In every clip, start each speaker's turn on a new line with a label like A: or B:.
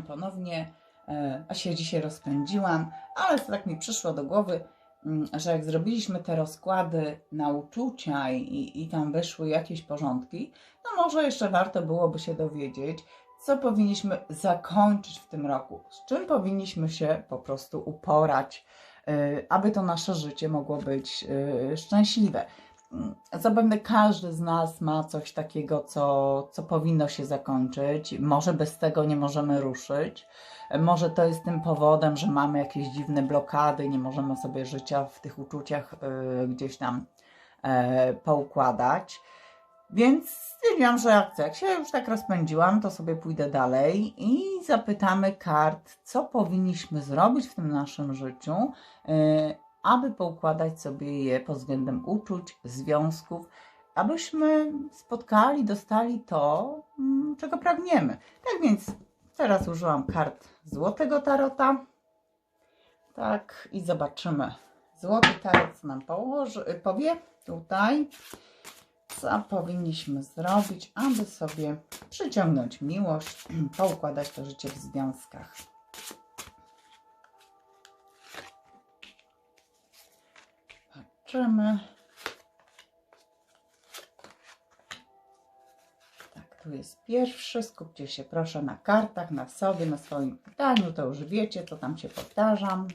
A: ponownie. E, A się dzisiaj rozpędziłam, ale to tak mi przyszło do głowy, mm, że jak zrobiliśmy te rozkłady na uczucia i, i tam wyszły jakieś porządki, no może jeszcze warto byłoby się dowiedzieć, co powinniśmy zakończyć w tym roku, z czym powinniśmy się po prostu uporać, y, aby to nasze życie mogło być y, szczęśliwe. Mm, Zapewne każdy z nas ma coś takiego, co, co powinno się zakończyć. Może bez tego nie możemy ruszyć. Może to jest tym powodem, że mamy jakieś dziwne blokady, nie możemy sobie życia w tych uczuciach y, gdzieś tam e, poukładać. Więc stwierdziłam, że jak się już tak rozpędziłam, to sobie pójdę dalej i zapytamy kart, co powinniśmy zrobić w tym naszym życiu, y, aby poukładać sobie je pod względem uczuć, związków, abyśmy spotkali, dostali to, mm, czego pragniemy. Tak więc teraz użyłam kart Złotego Tarota. Tak, i zobaczymy. Złoty Tarot nam położy, powie tutaj, co powinniśmy zrobić, aby sobie przyciągnąć miłość, poukładać to życie w związkach. Patrzymy. Tak, tu jest pierwszy. Skupcie się proszę na kartach, na sobie, na swoim pytaniu. To już wiecie, to tam się powtarzam.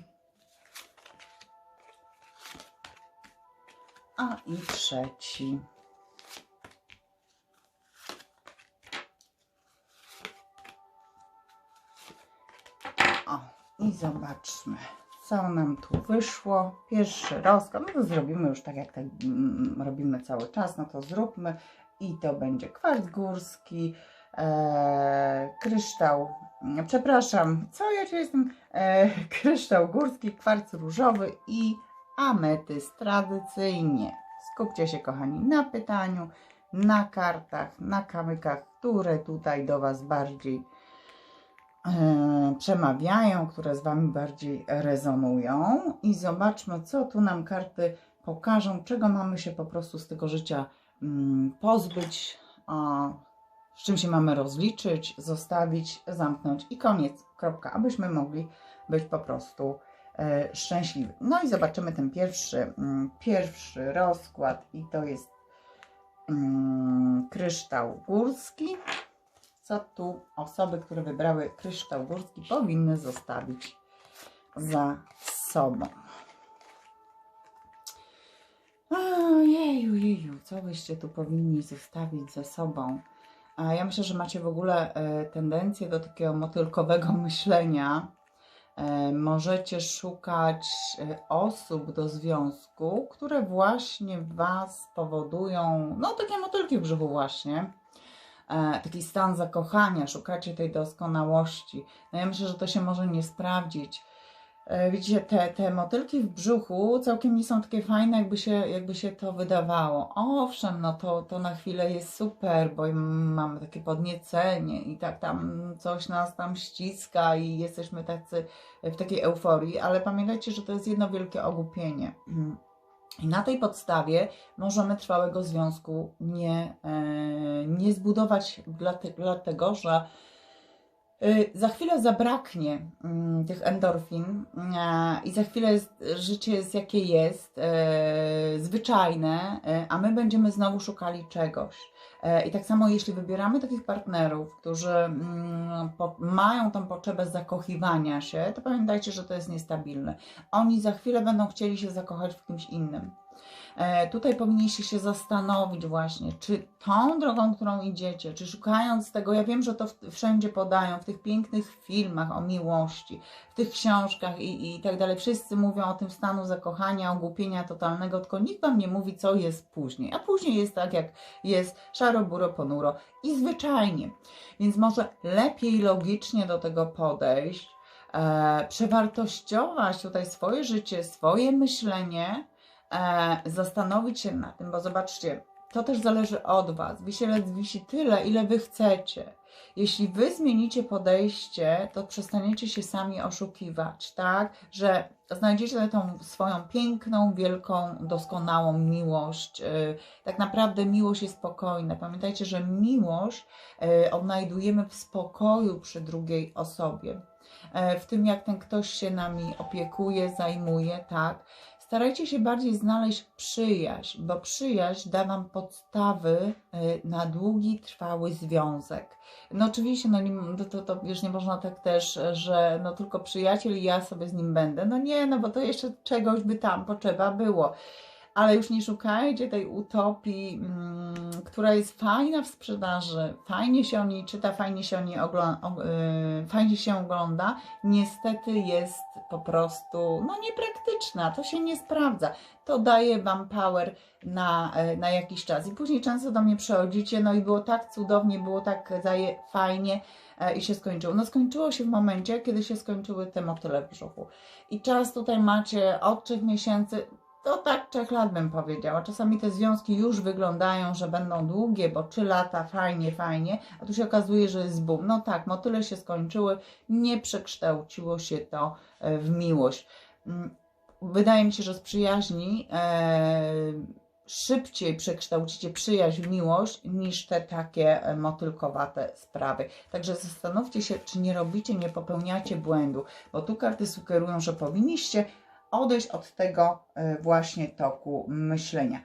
A: A i trzeci. O, i zobaczmy, co nam tu wyszło. Pierwszy rozkład, no to zrobimy już tak, jak tak mm, robimy cały czas, no to zróbmy. I to będzie kwarc górski, e, kryształ, mm, przepraszam, co ja ci jestem, e, kryształ górski, kwarc różowy i ametyst tradycyjnie. Skupcie się, kochani, na pytaniu, na kartach, na kamykach, które tutaj do Was bardziej przemawiają, które z Wami bardziej rezonują. I zobaczmy, co tu nam karty pokażą, czego mamy się po prostu z tego życia mm, pozbyć, z czym się mamy rozliczyć, zostawić, zamknąć i koniec, kropka, abyśmy mogli być po prostu e, szczęśliwi. No i zobaczymy ten pierwszy, mm, pierwszy rozkład i to jest mm, kryształ górski. Co tu osoby, które wybrały kryształ górski powinny zostawić za sobą. Ojeju, jeju, co byście tu powinni zostawić za sobą? A ja myślę, że macie w ogóle e, tendencję do takiego motylkowego myślenia. E, możecie szukać e, osób do związku, które właśnie Was powodują, no takie motylki w brzuchu właśnie, taki stan zakochania, szukacie tej doskonałości. No ja myślę, że to się może nie sprawdzić. E, Widzicie, te, te motylki w brzuchu całkiem nie są takie fajne, jakby się, jakby się to wydawało. Owszem, no to, to na chwilę jest super, bo mamy takie podniecenie i tak tam coś nas tam ściska i jesteśmy tacy w takiej euforii, ale pamiętajcie, że to jest jedno wielkie ogłupienie. I na tej podstawie możemy trwałego związku nie, e, nie zbudować, dlate- dlatego że za chwilę zabraknie mm, tych endorfin e, i za chwilę życie jest jakie jest, e, zwyczajne, a my będziemy znowu szukali czegoś. I tak samo jeśli wybieramy takich partnerów, którzy mm, mają tą potrzebę zakochiwania się, to pamiętajcie, że to jest niestabilne. Oni za chwilę będą chcieli się zakochać w kimś innym. E, Tutaj powinniście się zastanowić właśnie, czy tą drogą, którą idziecie, czy szukając tego, ja wiem, że to wszędzie podają, w tych pięknych filmach o miłości, w tych książkach i, i tak dalej, wszyscy mówią o tym stanu zakochania, ogłupienia totalnego, tylko nikt Wam nie mówi, co jest później. A później jest tak, jak jest szaro, buro, ponuro i zwyczajnie. Więc może lepiej logicznie do tego podejść, e, przewartościować tutaj swoje życie, swoje myślenie, zastanowić się nad tym, bo zobaczcie, to też zależy od Was. Wisielec wisi tyle, ile Wy chcecie. Jeśli wy zmienicie podejście, to przestaniecie się sami oszukiwać, tak? Że znajdziecie tą swoją piękną, wielką, doskonałą miłość. Yy, Tak naprawdę miłość jest spokojna. Pamiętajcie, że miłość yy, odnajdujemy w spokoju przy drugiej osobie. Yy, W tym, jak ten ktoś się nami opiekuje, zajmuje, tak? Starajcie się bardziej znaleźć przyjaźń, bo przyjaźń da Wam podstawy y, na długi, trwały związek. No oczywiście, no to, to, wiesz, nie można tak też, że no tylko przyjaciel i ja sobie z nim będę. No nie, no bo to jeszcze czegoś by tam potrzeba było. Ale już nie szukajcie tej utopii, mm, która jest fajna w sprzedaży, fajnie się o niej czyta, fajnie się o niej ogla- o, y, fajnie się ogląda, niestety jest po prostu no niepraktyczna, to się nie sprawdza. To daje Wam power na, e, na jakiś czas. I później często do mnie przychodzicie, no i było tak cudownie, było tak zaje, fajnie e, i się skończyło. No skończyło się w momencie, kiedy się skończyły te motyle w brzuchu. I czas tutaj macie od 3 miesięcy, to tak 3 lat bym powiedziała. Czasami te związki już wyglądają, że będą długie, bo 3 lata, fajnie, fajnie, a tu się okazuje, że jest boom. No tak, motyle się skończyły, nie przekształciło się to e, w miłość. Mm, Wydaje mi się, że z przyjaźni e, szybciej przekształcicie przyjaźń w miłość niż te takie e, motylkowate sprawy. Także zastanówcie się, czy nie robicie, nie popełniacie błędu, bo tu karty sugerują, że powinniście odejść od tego e, właśnie toku myślenia.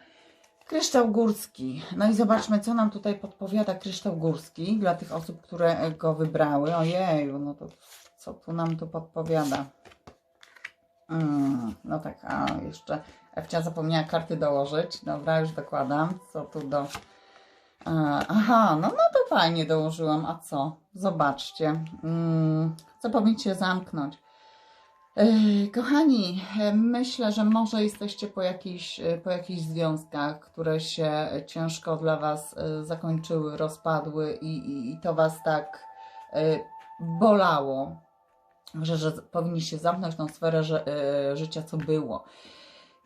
A: Kryształ górski. No i zobaczmy, co nam tutaj podpowiada kryształ górski dla tych osób, które e, go wybrały. Ojeju, no to co tu nam tu podpowiada? Mm, no tak, a jeszcze Ewcia zapomniała karty dołożyć. Dobra, już dokładam. Co tu do... A, Aha, no, no to fajnie dołożyłam. A co? Zobaczcie. Mm, co powinniście zamknąć? Ej, Kochani, e, myślę, że może jesteście po jakichś, e, po jakichś związkach, które się ciężko dla Was e, zakończyły, rozpadły i, i, i to Was tak e, bolało, że, że powinniście zamknąć tą sferę że, e, życia, co było.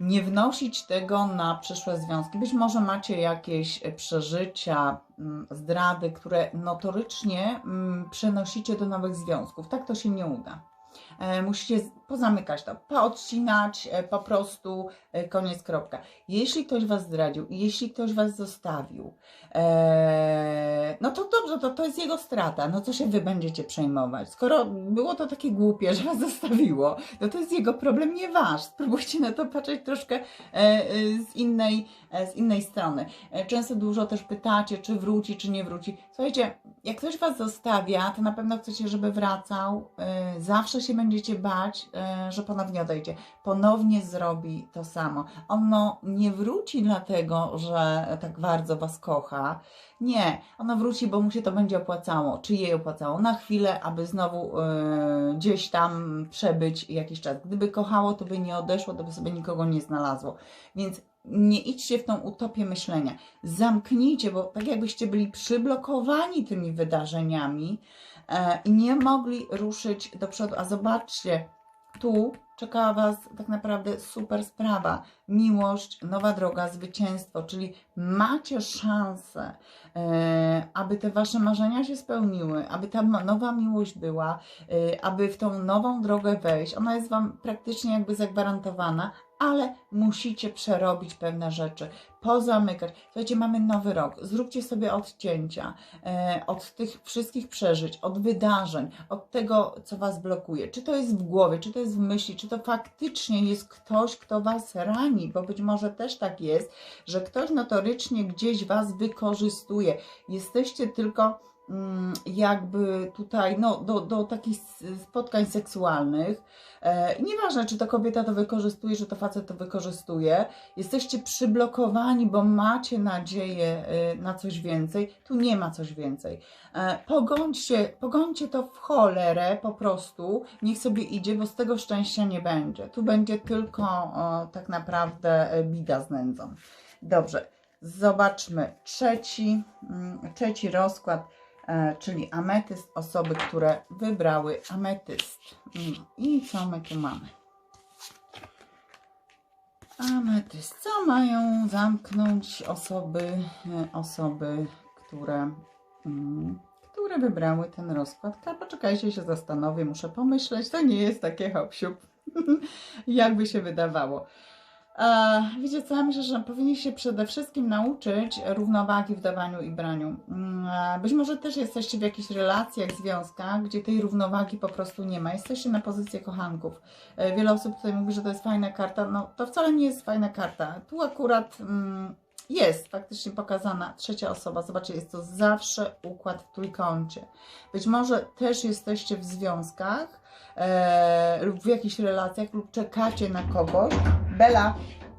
A: Nie wnosić tego na przyszłe związki. Być może macie jakieś e, przeżycia, mm, zdrady, które notorycznie mm, przenosicie do nowych związków. Tak to się nie uda. E, Musicie pozamykać to, poodcinać, e, po prostu e, koniec, kropka. Jeśli ktoś Was zdradził, jeśli ktoś Was zostawił, no to dobrze, to, to jest jego strata. No co się Wy będziecie przejmować? Skoro było to takie głupie, że Was zostawiło, no to jest jego problem, nie Wasz. Spróbujcie na to patrzeć troszkę z, innej, z innej strony. Często dużo też pytacie, czy wróci, czy nie wróci. Słuchajcie, jak ktoś Was zostawia, to na pewno chcecie, żeby wracał. Zawsze się będziecie bać, e, że ponownie odejdzie. Ponownie zrobi to samo. Ono nie wróci dlatego, że tak bardzo Was kocha. Nie, ono wróci, bo mu się to będzie opłacało, czy jej opłacało na chwilę, aby znowu e, gdzieś tam przebyć jakiś czas. Gdyby kochało, to by nie odeszło, to by sobie nikogo nie znalazło. Więc nie idźcie w tą utopię myślenia. Zamknijcie, bo tak jakbyście byli przyblokowani tymi wydarzeniami i nie mogli ruszyć do przodu. A zobaczcie, tu czekała Was tak naprawdę super sprawa. Miłość, nowa droga, zwycięstwo, czyli macie szansę, e, aby te Wasze marzenia się spełniły, aby ta nowa miłość była, e, aby w tą nową drogę wejść. Ona jest Wam praktycznie jakby zagwarantowana, ale musicie przerobić pewne rzeczy, pozamykać. Słuchajcie, mamy nowy rok. Zróbcie sobie odcięcia e, od tych wszystkich przeżyć, od wydarzeń, od tego, co Was blokuje. Czy to jest w głowie, czy to jest w myśli, czy to faktycznie jest ktoś, kto Was rani, bo być może też tak jest, że ktoś notorycznie gdzieś Was wykorzystuje. Jesteście tylko jakby tutaj no, do, do takich spotkań seksualnych. E, nieważne, czy to kobieta to wykorzystuje, czy to facet to wykorzystuje. Jesteście przyblokowani, bo macie nadzieję e, na coś więcej. Tu nie ma coś więcej. E, pogońcie, pogońcie to w cholerę po prostu. Niech sobie idzie, bo z tego szczęścia nie będzie. Tu będzie tylko tak naprawdę e, bida z nędzą. Dobrze. Zobaczmy trzeci, mm, trzeci rozkład czyli ametyst, osoby, które wybrały ametyst. Mm, I co my tu mamy? Ametyst. Co mają zamknąć osoby, e, osoby, które, mm, które wybrały ten rozkład. Ka- Poczekajcie, się zastanowię, muszę pomyśleć. To nie jest takie hop jakby się wydawało. E, wiecie co, ja myślę, że powinni się przede wszystkim nauczyć równowagi w dawaniu i braniu. Mm, e, Być może też jesteście w jakichś relacjach, związkach, gdzie tej równowagi po prostu nie ma. Jesteście na pozycji kochanków. E, Wiele osób tutaj mówi, że to jest fajna karta. No to wcale nie jest fajna karta. Tu akurat mm, jest faktycznie pokazana trzecia osoba. Zobaczcie, jest to zawsze układ w trójkącie. Być może też jesteście w związkach lub w jakichś relacjach lub czekacie na kogoś. Bela,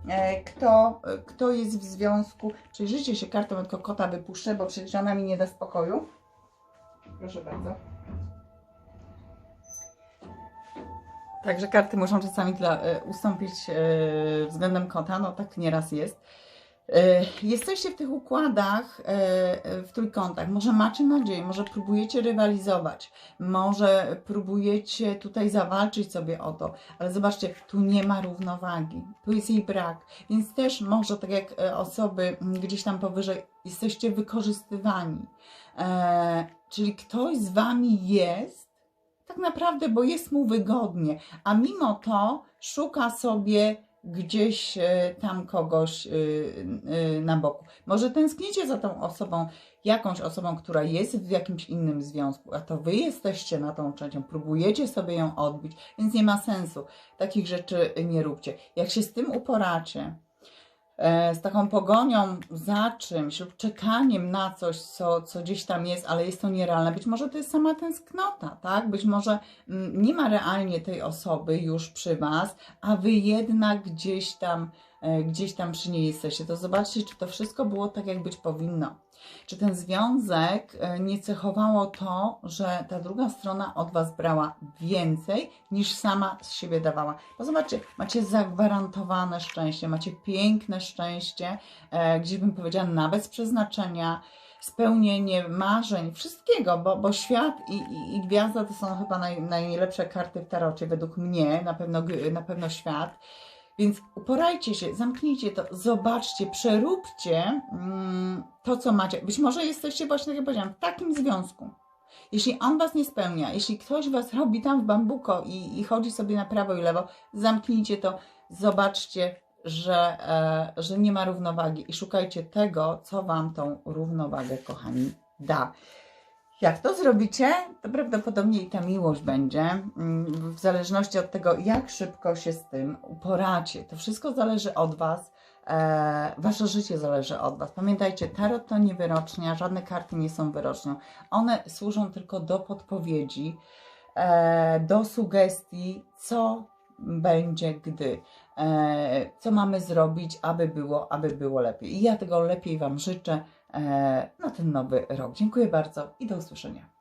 A: e, kto, kto jest w związku? Przyjrzyjcie się kartą, tylko kota wypuszczę, bo przecież ona mi nie da spokoju. Proszę bardzo. Także karty muszą czasami dla, e, ustąpić e, względem kota, no tak nieraz jest. E, Jesteście w tych układach, e, w trójkątach. Może macie nadzieję, może próbujecie rywalizować, może próbujecie tutaj zawalczyć sobie o to, ale zobaczcie, tu nie ma równowagi, tu jest jej brak, więc też może tak jak e, osoby gdzieś tam powyżej, jesteście wykorzystywani. Czyli ktoś z wami jest, tak naprawdę, bo jest mu wygodnie, a mimo to szuka sobie gdzieś e, tam kogoś e, e, na boku. Może tęsknicie za tą osobą, jakąś osobą, która jest w jakimś innym związku, a to wy jesteście na tą trzecią, próbujecie sobie ją odbić, więc nie ma sensu. Takich rzeczy nie róbcie. Jak się z tym uporacie, z taką pogonią za czymś lub czekaniem na coś, co, co gdzieś tam jest, ale jest to nierealne. Być może to jest sama tęsknota, tak? Być może mm, nie ma realnie tej osoby już przy Was, a Wy jednak gdzieś tam, e, gdzieś tam przy niej jesteście. To zobaczcie, czy to wszystko było tak, jak być powinno. Czy ten związek e, nie cechowało to, że ta druga strona od Was brała więcej niż sama z siebie dawała. Bo zobaczcie, macie zagwarantowane szczęście, macie piękne szczęście, e, gdzie bym powiedziała nawet z przeznaczenia, spełnienie marzeń, wszystkiego, bo, bo świat i, i, i gwiazda to są chyba naj, najlepsze karty w tarocie według mnie, na pewno, na pewno świat. Więc uporajcie się, zamknijcie to, zobaczcie, przeróbcie mm, to, co macie. Być może jesteście właśnie, tak jak powiedziałam, w takim związku. Jeśli on was nie spełnia, jeśli ktoś was robi tam w bambuko i, i chodzi sobie na prawo i lewo, zamknijcie to, zobaczcie, że, e, że nie ma równowagi i szukajcie tego, co wam tą równowagę, kochani, da. Jak to zrobicie, to prawdopodobnie i ta miłość będzie, mm, w zależności od tego, jak szybko się z tym uporacie. To wszystko zależy od Was. E, wasze życie zależy od Was. Pamiętajcie, tarot to nie wyrocznia, żadne karty nie są wyrocznią. One służą tylko do podpowiedzi, e, do sugestii, co będzie, gdy. E, co mamy zrobić, aby było, aby było lepiej. I ja tego lepiej Wam życzę na ten nowy rok. Dziękuję bardzo i do usłyszenia.